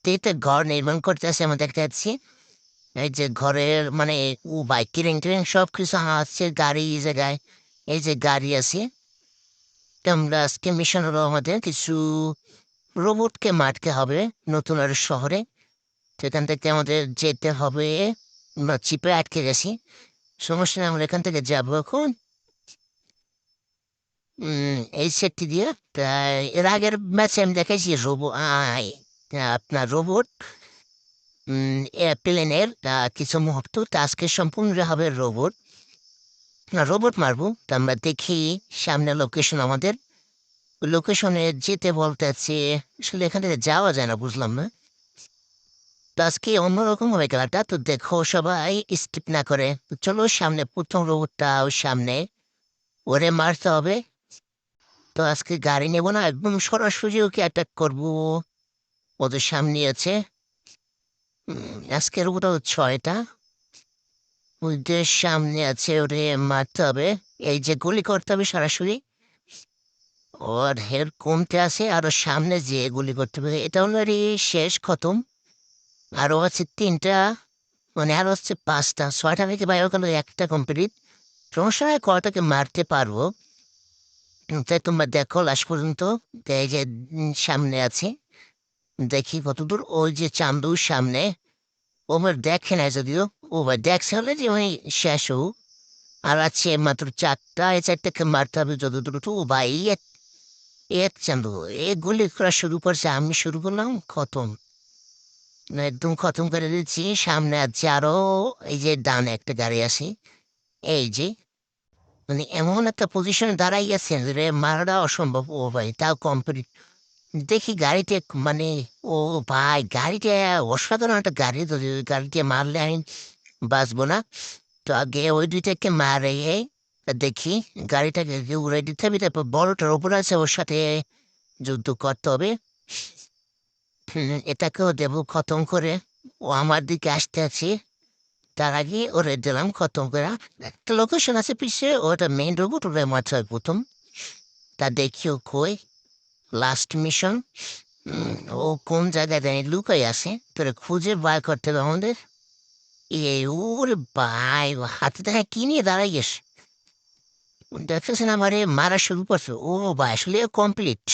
মাটিতে ঘর নির্মাণ করতেছে আমরা দেখতে পাচ্ছি। এই যে ঘরের মানে ও বাইক কিরিং টিরিং সব কিছু আছে, গাড়ি জায়গায়, এই যে গাড়ি আছে। আমরা আজকে মিশন হলো আমাদের কিছু রোবটকে মারতে হবে নতুন আর শহরে। সেখান থেকে আমাদের যেতে হবে। আমরা চিপে আটকে গেছি। সমস্যা আমরা এখান থেকে যাব এখন। এই সেটটি দিয়ে তাই এর আগের ম্যাচে আমি দেখেছি রোবো আই। আপনার রোবট প্লেনের কিছু মুহূর্ত, আজকে সম্পূর্ণ হবে রোবট রোবট মারবো, তা আমরা দেখি সামনে লোকেশন আমাদের। লোকেশনে যেতে বলতেছে, আসলে এখান যাওয়া যায় না, বুঝলাম না। তো আজকে অন্যরকম হবে খেলাটা, তো দেখো সবাই স্কিপ না করে। চলো সামনে, প্রথম রোবটটা সামনে। ওরে মারতে হবে। তো আজকে গাড়ি নেব না, একদম সরাসরি ওকে অ্যাটাক করব। ওদের সামনে আছে। আজকের ওটা ছয়টা। ওদের সামনে আছে ওরে মারতে হবে। এই যে গুলি করতে হবে সরাসরি। ওর হের কমতে আছে আর ওর সামনে যে গুলি করতে হবে, এটা অলরেডি শেষ, খতম। আরও আছে তিনটা মানে আরও হচ্ছে পাঁচটা। ছয়টা থেকে বাইরে গেল একটা কমপ্লিট সমস্যা হয় কটাকে মারতে পারব? তাই তোমরা দেখো, লাস্ট পর্যন্ত। এই যে সামনে আছে। দেখি কতদূর ওই যে চান্দুর সামনে। ও আমার দেখে না যদিও ও ভাই দেখছে হলে যে ওই শেষ। হোক আর আছে মাত্র চারটা, এই চারটাকে মারতে হবে যতদূর দ্রুত ও ভাই এক চান্দু, এ গুলি করা শুরু করছে, আমি শুরু করলাম, খতম। একদম খতম করে দিচ্ছি, সামনে আছে আরও এই যে ডান একটা গাড়ি আছে, এই যে। মানে এমন একটা পজিশনে দাঁড়াই গেছে রে মারাটা অসম্ভব, ও ভাই, তাও কমপ্লিট দেখি গাড়িতে মানে ও ভাই গাড়িটা অসাধারণ একটা গাড়ি তো গাড়িতে মারলে আমি বাঁচবো না। তো আগে ওই দুইটাকে মারে দেখি গাড়িটাকে উড়ে দিতে হবে। তারপর বড়টার ওপর আছে, ওর সাথে যুদ্ধ করতে হবে। এটাকেও দেবো খতম করে। ও আমার দিকে আসতে আছে। তার আগে ওরে দিলাম খতম করে। একটা লোকেশন আছে পিছিয়ে ওটা মেইন রোবট ওটা মাত্র প্রথম। তা দেখিও কই। লাস্ট মিশন ও কোন জায়গায় জানি লুকাই আছে, তোরা খুঁজে বার করতে হবে আমাদের। এ ওরে ভাই হাতে দেখা কি নিয়ে দাঁড়াই গেছে? দেখতেছেন আমারে মারা শুরু করছে। ও ভাই, আসলে কমপ্লিট